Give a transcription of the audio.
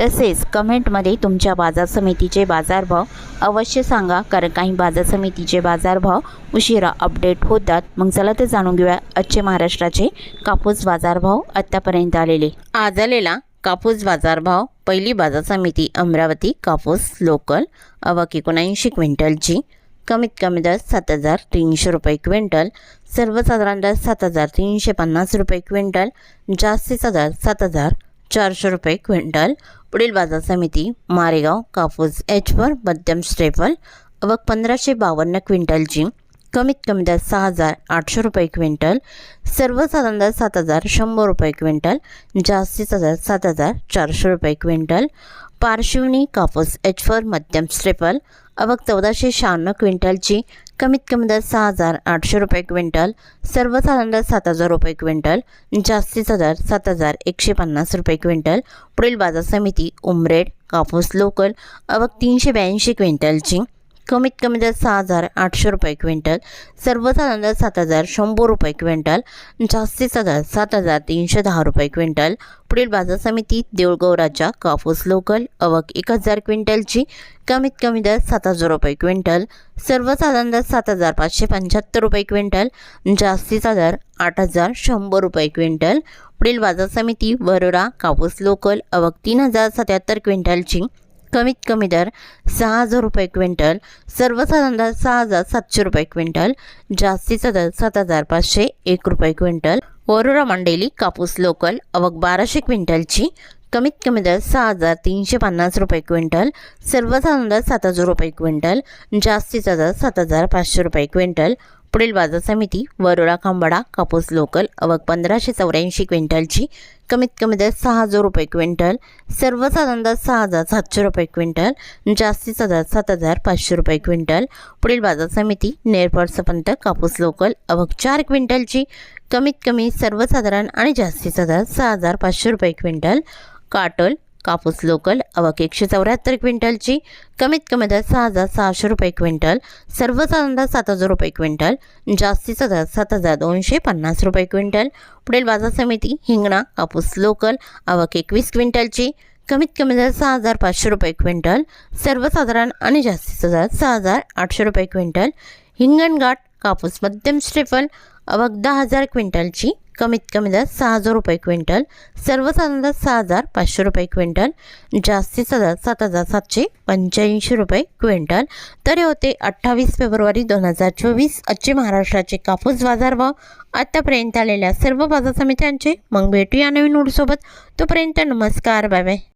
तसेच कमेंटमध्ये तुमच्या बाजार समितीचे बाजारभाव अवश्य सांगा कारण काही बाजार समितीचे बाजारभाव उशिरा अपडेट होतात. मग चला तर जाणून घेऊया आजचे महाराष्ट्राचे कापूस बाजारभाव आत्तापर्यंत आलेले. आज आलेला कापूस बाजारभाव पहिली बाजार समिती अमरावती कापूस लोकल अवक एकोणऐंशी क्विंटलची कमीत कमी दर सात हजार तीनशे रुपये क्विंटल सर्वसाधारण दर सात हजार तीनशे पन्नास रुपये क्विंटल जास्तीचा दर सात हजार चारशे रुपये क्विंटल. पुढील बाजार समिती मारेगाव कापूस एचवर मध्यम स्टेपल अवक पंधराशे बावन्न क्विंटलची. कमीत कमी दर सहा हजार आठशे रुपये क्विंटल. सर्वसाधारण दर सात हजार शंभर रुपये क्विंटल. जास्तीचा दर सात हजार चारशे रुपये क्विंटल. पारशिवनी कापूस एचफर मध्यम स्ट्रेपल अवक चौदाशे शहाण्णव क्विंटलची. कमीत कमी दर सहा हजार आठशे रुपये क्विंटल सर्वसाधारण दर सात हजार रुपये क्विंटल जास्तीचा दर सात हजार एकशे पन्नास रुपये क्विंटल. पुढील बाजार समिती उमरेड कापूस लोकल अवघ तीनशे ब्याऐंशी क्विंटलची. कमीत कमी दर सहा हजार आठशे रुपये क्विंटल सर्वसाधारण दर सात हजार शंभर रुपये क्विंटल जास्तीचा दर सात हजार तीनशे दहा रुपये क्विंटल पुढील बाजार समिती देऊळगाव राजा कापूस लोकल अवक एक हजार क्विंटलची कमीत कमी दर सात हजार रुपये क्विंटल सर्वसाधारण दर सात हजार पाचशे पंच्याहत्तर रुपये क्विंटल जास्तीचा दर आठ हजार शंभर रुपये क्विंटल पुढील बाजार समिती वरोरा कापूस लोकल अवक तीन हजार सत्याहत्तर क्विंटलची कमीत कमी दर सहा हजार रुपये क्विंटल सर्वसाधारण दर सहा हजार सातशे रुपये क्विंटल जास्तीचा दर सात हजार पाचशे एक रुपये क्विंटल. वरोरा मंडेली कापूस लोकल अवक बाराशे क्विंटलची कमीत कमी दर सहा हजार तीनशे पन्नास रुपये क्विंटल सर्वसाधारण दर सात हजार रुपये क्विंटल जास्तीचा दर सात हजार पाचशे रुपये क्विंटल. पुढील बाजार समिती वरोडा खांबाडा कापूस लोकल अवक पंधराशे चौऱ्याऐंशी क्विंटलची कमीत कमी दर सहा हजार रुपये क्विंटल सर्वसाधारण दर सहा हजार सातशे रुपये क्विंटल जास्तीचा दर सात हजार पाचशे रुपये क्विंटल. पुढील बाजार समिती नेरपड सपंत कापूस लोकल अवक चार क्विंटलची कमीत कमी सर्वसाधारण आणि जास्तीचा दर सहा हजार पाचशे रुपये क्विंटल. काटोल कापूस लोकल अवक एकशे चौऱ्याहत्तर क्विंटलची कमीत कमी दर सहा हजार सहाशे रुपये क्विंटल सर्वसाधारण दर सात हजार रुपये क्विंटल जास्तीचा दर सात हजार दोनशे पन्नास रुपये क्विंटल. पुढील बाजार समिती हिंगणा कापूस लोकल अवक एकवीस क्विंटलची कमीत कमी दर सहा हजार पाचशे रुपये क्विंटल सर्वसाधारण आणि जास्तीचा दर सहा हजार आठशे रुपये क्विंटल. हिंगणघाट कापूस मध्यम स्ट्रिफल अवक दहा हजार क्विंटलची कमीत कमी दर सहा हजार रुपये क्विंटल. सर्वसाधारण दर सहा हजार पाचशे रुपये क्विंटल. जास्तीचा दर सात हजार सातशे पंच्याऐंशी रुपये क्विंटल. तर हे होते अठ्ठावीस फेब्रुवारी दोन हजार चोवीस आजचे महाराष्ट्राचे कापूस बाजारभाव आत्तापर्यंत आलेल्या सर्व बाजार समित्यांचे मग भेटूया नवीन नोटसोबत तोपर्यंत नमस्कार बाय बाय.